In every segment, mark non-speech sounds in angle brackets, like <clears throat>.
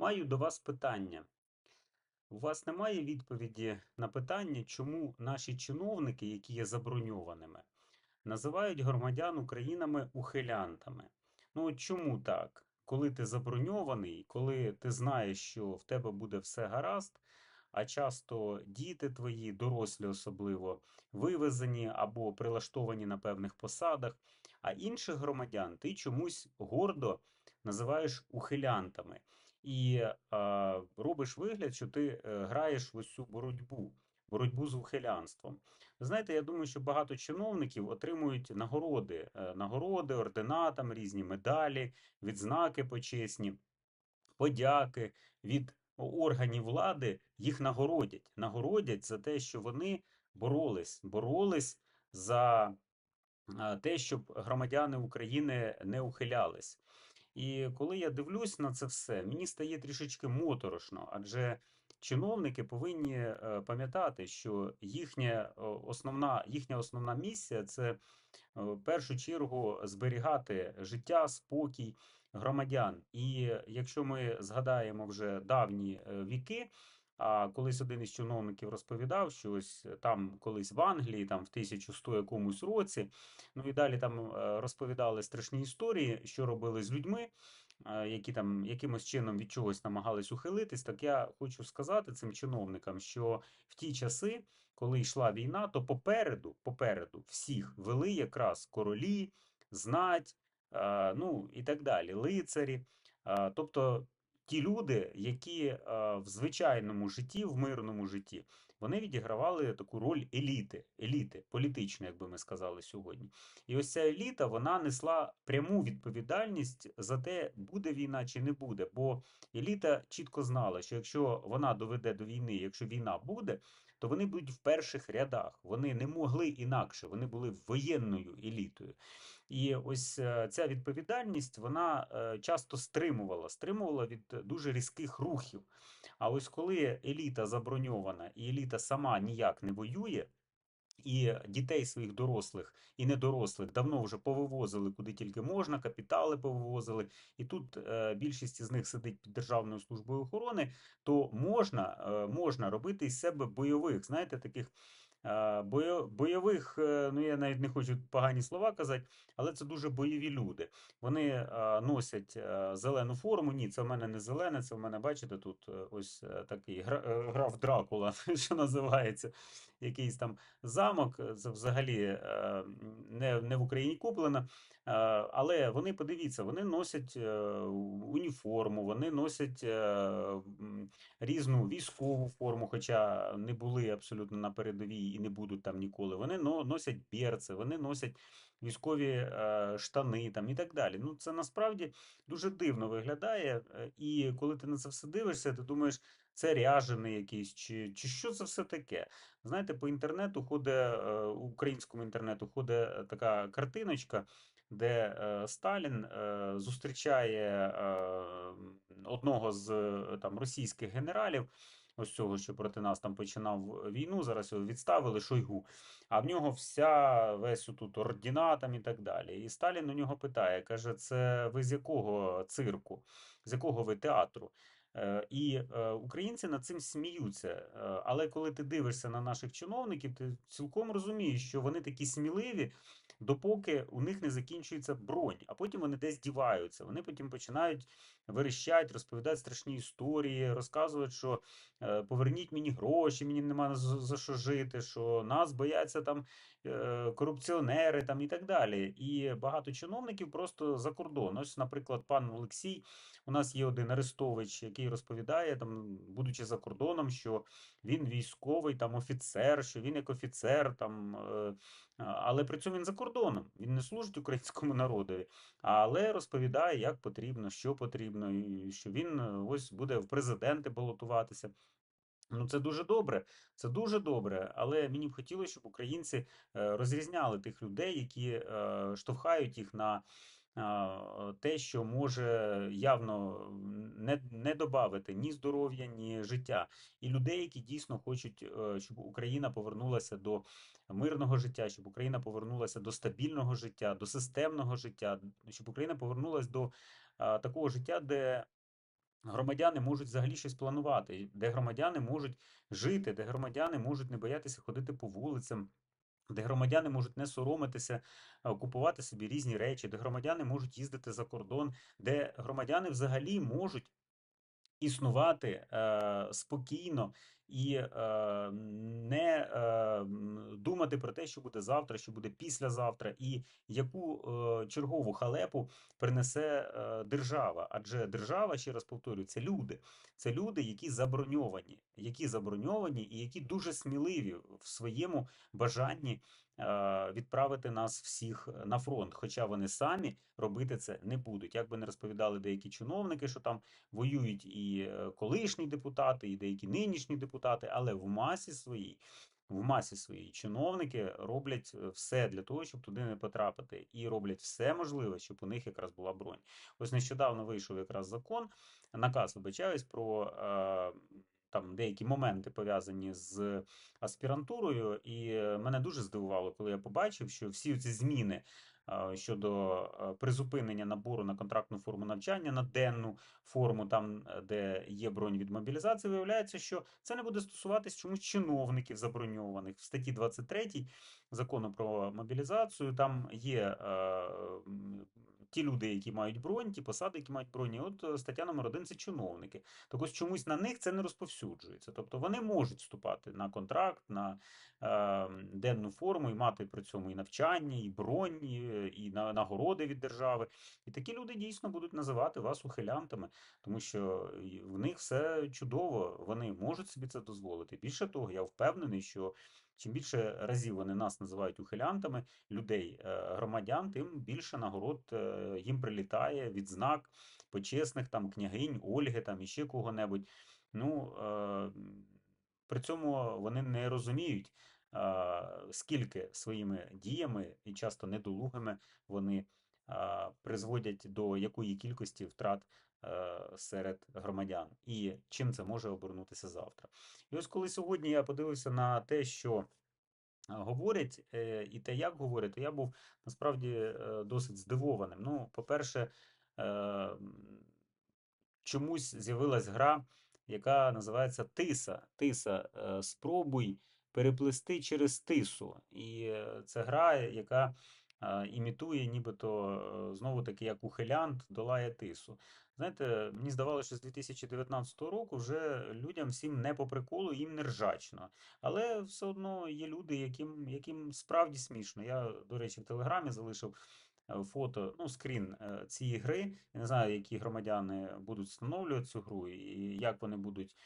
Маю до вас питання. У вас немає відповіді на питання, чому наші чиновники, які є заброньованими, називають громадян Українами ухилянтами. Ну от чому так? Коли ти заброньований, коли ти знаєш, що в тебе буде все гаразд, а часто діти твої, дорослі особливо, вивезені або прилаштовані на певних посадах, а інших громадян ти чомусь гордо називаєш ухилянтами і а, робиш вигляд, що ти е, граєш в ось цю боротьбу, боротьбу з ухилянством. Знаєте, я думаю, що багато чиновників отримують нагороди, е, нагороди, ордена, там різні медалі, відзнаки почесні, подяки від органів влади. Їх нагородять. Нагородять за те, що вони боролись, боролись за те, щоб громадяни України не ухилялись. І коли я дивлюсь на це все, мені стає трішечки моторошно, адже чиновники повинні е, пам'ятати, що їхня е, основна, їхня основна місія це е, в першу чергу зберігати життя, спокій громадян. І якщо ми згадаємо вже давні віки. А колись один із чиновників розповідав, що ось там колись в Англії, там в 1100 якомусь році, ну і далі там розповідали страшні історії, що робили з людьми, які там якимось чином від чогось намагались ухилитись. Так я хочу сказати цим чиновникам, що в ті часи, коли йшла війна, то попереду, попереду всіх вели якраз королі, знать, ну і так далі, лицарі. Тобто ті люди, які е, в звичайному житті, в мирному житті, вони відігравали таку роль еліти, еліти, політичної, як би ми сказали сьогодні. І ось ця еліта вона несла пряму відповідальність за те, буде війна чи не буде. Бо еліта чітко знала, що якщо вона доведе до війни, якщо війна буде, то вони будуть в перших рядах. Вони не могли інакше, вони були воєнною елітою. І ось е, ця відповідальність вона е, часто стримувала, стримувала від дуже різких рухів. А ось коли еліта заброньована і еліта сама ніяк не воює. І дітей своїх дорослих і недорослих давно вже повивозили куди тільки можна, капітали повивозили. І тут е, більшість з них сидить під Державною службою охорони, то можна е, можна робити із себе бойових, знаєте, таких бойових, е, ну я навіть не хочу погані слова казати, але це дуже бойові люди. Вони носять е, зелену форму. Ні, це в мене не зелене, це в мене, бачите, тут е, ось такий граф Дракула, <laughs> що називається. Якийсь там замок, це взагалі не в Україні куплено. Але вони подивіться, вони носять уніформу, вони носять різну військову форму, хоча не були абсолютно на передовій і не будуть там ніколи. Вони носять берці, вони носять військові е, штани там і так далі. Ну це насправді дуже дивно виглядає. Е, і коли ти на це все дивишся, ти думаєш, це ряжений якийсь, чи чи що це все таке. Знаєте, по інтернету ходить, е, українському інтернету ходить така картиночка. Де е, Сталін е, зустрічає е, одного з там російських генералів, ось цього, що проти нас там починав війну, зараз його відставили Шойгу. А в нього вся весь тут ординатом і так далі. І Сталін у нього питає: каже: Це ви з якого цирку, з якого ви театру? Е, і е, українці над цим сміються. Е, але коли ти дивишся на наших чиновників, ти цілком розумієш, що вони такі сміливі, допоки у них не закінчується бронь, а потім вони десь діваються. Вони потім починають верещать, розповідають страшні історії, розказують, що поверніть мені гроші, мені нема за що жити, що нас бояться там корупціонери там і так далі. І багато чиновників просто за кордон. Ось, наприклад, пан Олексій, у нас є один Арестович, який розповідає, там, будучи за кордоном, що він військовий там офіцер, що він як офіцер, там, е, але при цьому він за кордоном. Він не служить українському <laughs> народові, але розповідає, як потрібно, що потрібно, і що він е, ось буде в президенти балотуватися. Ну, це дуже добре, це дуже добре, але мені б хотілося, щоб українці е, розрізняли тих людей, які штовхають їх на те, що може явно не не додати ні здоров'я, ні життя, і людей, які дійсно хочуть, е, щоб Україна повернулася до мирного життя, щоб Україна повернулася до стабільного життя, до системного життя, щоб Україна повернулася до такого життя, де громадяни можуть взагалі щось планувати, де громадяни можуть жити, де громадяни можуть не боятися ходити по вулицям. Де громадяни можуть не соромитися, а, купувати собі різні речі, де громадяни можуть їздити за кордон, де громадяни взагалі можуть існувати е, спокійно і е, не е, думати про те, що буде завтра, що буде післязавтра, і яку е, чергову халепу принесе е, держава. Адже держава, ще раз повторюю, це люди. Це люди, які заброньовані, які заброньовані і які дуже сміливі в своєму бажанні відправити нас всіх на фронт. Хоча вони самі робити це не будуть. Як би не розповідали деякі чиновники, що там воюють і е, колишні депутати, і деякі нинішні депутати, але в масі своїй. В масі своїй чиновники роблять е, все для того, щоб туди не потрапити, і роблять все можливе, щоб у них якраз була бронь. Ось нещодавно вийшов якраз закон, наказ вибачаюсь про е, там деякі моменти пов'язані з аспірантурою, і е, мене дуже здивувало, коли я побачив, що всі ці зміни щодо призупинення набору на контрактну форму навчання на денну форму, там е, де є бронь від мобілізації, виявляється, що це не буде стосуватись чомусь чиновників заброньованих. В статті 23 закону про мобілізацію. Там є е, ті люди, які мають бронь, ті посади, які мають бронь. І От е, стаття номер 1 – це чиновники. Так ось чомусь на них це не розповсюджується. Тобто вони можуть вступати на контракт, на е, денну форму і мати при цьому і навчання, і бронь, і, і на- нагороди від держави. І такі люди дійсно будуть називати вас ухилянтами, тому що в них все чудово, вони можуть собі це дозволити. Більше того, я впевнений, що чим більше разів вони нас називають ухилянтами, людей, е, громадян, тим більше нагород е, їм прилітає, відзнак почесних там княгинь, Ольги там і ще кого-небудь. Ну, е, при цьому вони не розуміють, скільки своїми діями і часто недолугими вони призводять до якої кількості втрат серед громадян, і чим це може обернутися завтра. І ось коли сьогодні я подивився на те, що говорять, е, і те, як говорять, то я був насправді е, досить здивованим. Ну, по-перше, е, чомусь з'явилась гра, яка називається Тиса. Тиса. е, Спробуй переплисти через тису. І е, це гра, яка е, імітує, нібито е, знову таки, як ухилянт долає тису. Знаєте, мені здавалося, що з 2019 року вже людям всім не по приколу, їм не ржачно. Але все одно є люди, яким, яким справді смішно. Я, до речі, в Телеграмі залишив е, фото, ну, скрін е, цієї гри. Я не знаю, які громадяни будуть встановлювати цю гру і як вони будуть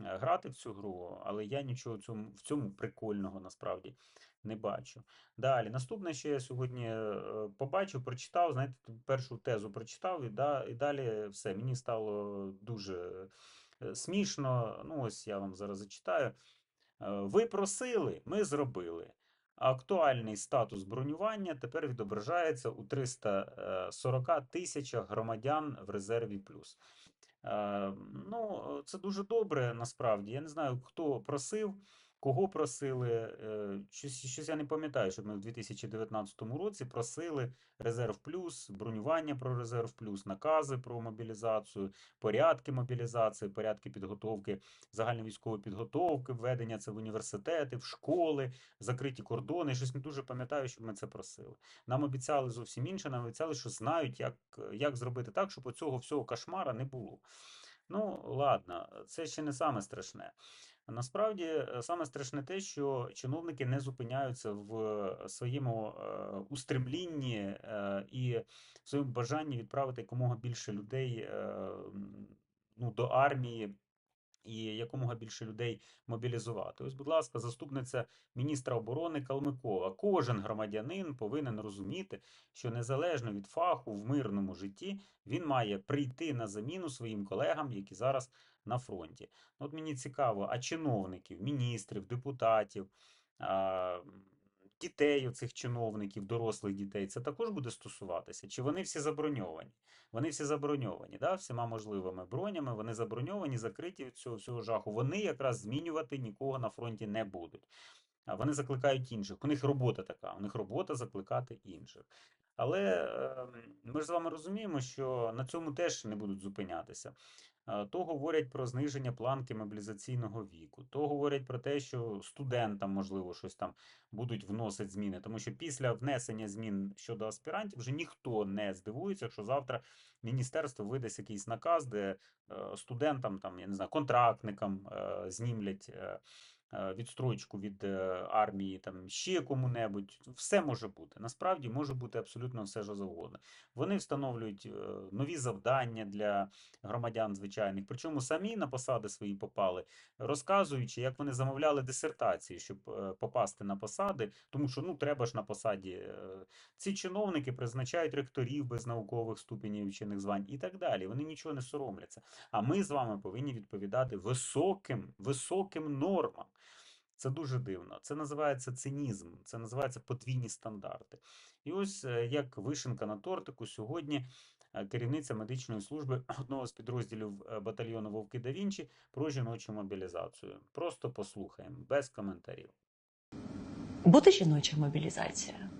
е, грати в цю гру, але я нічого в цьому, в цьому прикольного насправді не бачу. Далі, наступне, що я сьогодні е, побачив, прочитав, знаєте, першу тезу прочитав, і, да, і далі все, мені стало дуже е, смішно. Ну, ось я вам зараз зачитаю. Е, Ви просили, ми зробили. Актуальний статус бронювання тепер відображається у 340 тисячах громадян в резерві плюс. Ну, це дуже добре насправді. Я не знаю, хто просив, кого просили. Е, Щось, щось я не пам'ятаю, щоб ми в 2019 році просили резерв плюс, бронювання про резерв плюс, накази про мобілізацію, порядки мобілізації, порядки підготовки, загальновійськової підготовки, введення це в університети, в школи, закриті кордони. Щось не дуже пам'ятаю, щоб ми це просили. Нам обіцяли зовсім інше, нам обіцяли, що знають, як, як зробити так, щоб оцього всього кошмара не було. Ну, ладно, це ще не саме страшне. Насправді, е, саме страшне те, що чиновники не зупиняються в своєму е, устремлінні е, і в своєму бажанні відправити якомога більше людей е, ну, до армії. І якомога більше людей мобілізувати. Ось, будь ласка, заступниця міністра оборони Калмикова. Кожен громадянин повинен розуміти, що незалежно від фаху в мирному житті він має прийти на заміну своїм колегам, які зараз на фронті. От мені цікаво, а чиновників, міністрів, депутатів, дітей оцих чиновників, дорослих дітей, це також буде стосуватися? Чи вони всі заброньовані? Вони всі заброньовані, да, всіма можливими бронями, вони заброньовані, закриті від цього всього жаху. Вони якраз змінювати нікого на фронті не будуть. Вони закликають інших. У них робота така, у них робота закликати інших. Але ем, ми ж з вами розуміємо, що на цьому теж не будуть зупинятися. Е, то говорять про зниження планки мобілізаційного віку, то говорять про те, що студентам, можливо, щось там будуть вносити зміни. Тому що після внесення змін щодо аспірантів вже ніхто не здивується, що завтра міністерство видасть якийсь наказ, де е, студентам, там, я не знаю, контрактникам е, знімлять. Е, Відстрочку від е, армії, там ще кому-небудь, все може бути. Насправді може бути абсолютно все що завгодно. Вони встановлюють е, нові завдання для громадян звичайних, причому самі на посади свої попали, розказуючи, як вони замовляли дисертації, щоб попасти на посади, тому що ну треба ж на посаді. Ці чиновники призначають ректорів без наукових ступенів вчених звань і так далі. Вони нічого не соромляться. А ми з вами повинні відповідати високим, високим нормам. Це дуже дивно. Це називається цинізм, це називається подвійні стандарти. І ось е, як вишенка на тортику сьогодні е, керівниця медичної служби <clears throat> одного з підрозділів е, батальйону Вовки да Вінчі про жіночу мобілізацію. Просто послухаємо, без коментарів. Буде жіноча мобілізація?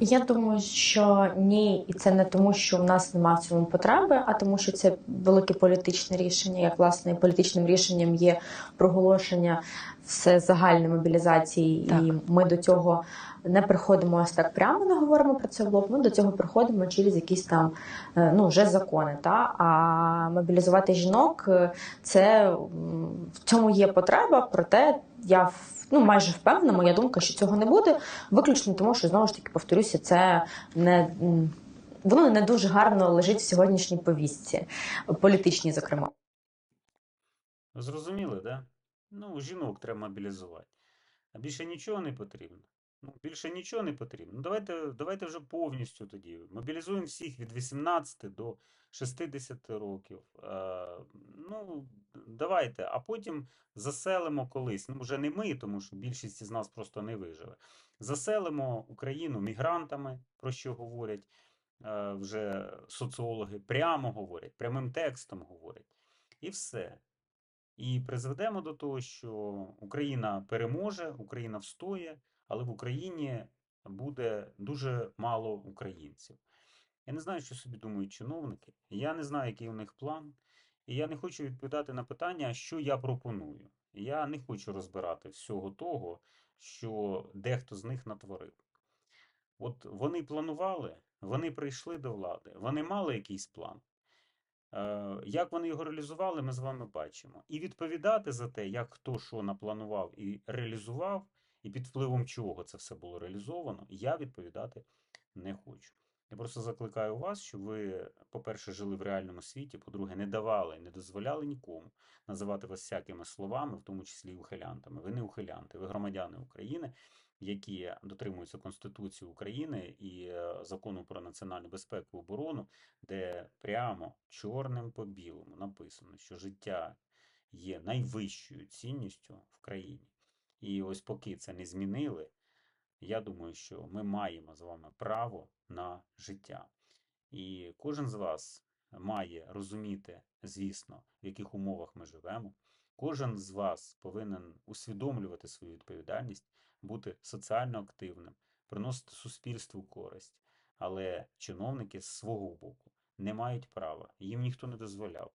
Я думаю, що ні, і це не тому, що в нас немає в цьому потреби, а тому, що це велике політичне рішення. Як власне політичним рішенням є проголошення все загальної мобілізації, і ми до цього не приходимо ось так прямо, не говоримо про це в лоб. Ми до цього приходимо через якісь там е, ну вже закони. Та а мобілізувати жінок е, це в цьому є потреба, проте я ну майже впевнена, моя думка, що цього не буде. Виключно тому, що знову ж таки повторюся, це не воно не дуже гарно лежить в сьогоднішній повістці, політичній, зокрема. Зрозуміли, да? Ну, жінок треба мобілізувати. А більше нічого не потрібно. Ну, більше нічого не потрібно. Ну, давайте, давайте вже повністю тоді. Мобілізуємо всіх від 18 до 60 років. Е, ну, давайте, а потім заселимо колись. Ну, вже не ми, тому що більшість із нас просто не виживе. Заселимо Україну мігрантами, про що говорять е, вже соціологи, прямо говорять, прямим текстом говорять. І все. І призведемо до того, що Україна переможе, Україна встоє, але в Україні буде дуже мало українців. Я не знаю, що собі думають чиновники, я не знаю, який у них план, і я не хочу відповідати на питання, що я пропоную. Я не хочу розбирати всього того, що дехто з них натворив. От вони планували, вони прийшли до влади, вони мали якийсь план. Е, Як вони його реалізували, ми з вами бачимо. І відповідати за те, як хто що напланував і реалізував, і під впливом чого це все було реалізовано, я відповідати не хочу. Я просто закликаю вас, щоб ви, по-перше, жили в реальному світі, по-друге, не давали не дозволяли нікому називати вас всякими словами, в тому числі і ухилянтами. Ви не ухилянти, ви громадяни України, які дотримуються Конституції України і е, закону про національну безпеку і оборону, де прямо чорним по білому написано, що життя є найвищою цінністю в країні. І ось поки це не змінили, я думаю, що ми маємо з вами право на життя. І кожен з вас має розуміти, звісно, в яких умовах ми живемо. Кожен з вас повинен усвідомлювати свою відповідальність, бути соціально активним, приносити суспільству користь. Але чиновники з свого боку не мають права, їм ніхто не дозволяв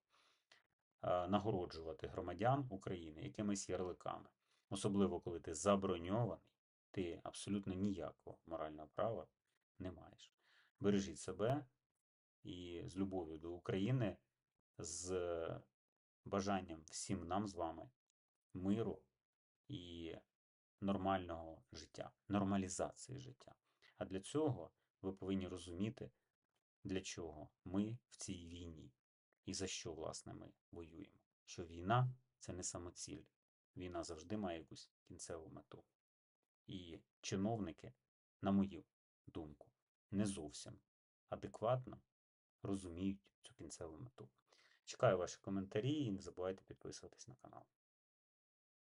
е, нагороджувати громадян України якимись ярликами. Особливо, коли ти заброньований, ти абсолютно ніякого морального права не маєш. Бережіть себе і з любов'ю до України, з бажанням всім нам з вами миру і нормального життя, нормалізації життя. А для цього ви повинні розуміти, для чого ми в цій війні і за що, власне, ми воюємо. Що війна це не самоціль. Війна завжди має якусь кінцеву мету. І чиновники, на мою думку, не зовсім адекватно розуміють цю кінцеву мету. Чекаю ваші коментарі і не забувайте підписуватись на канал.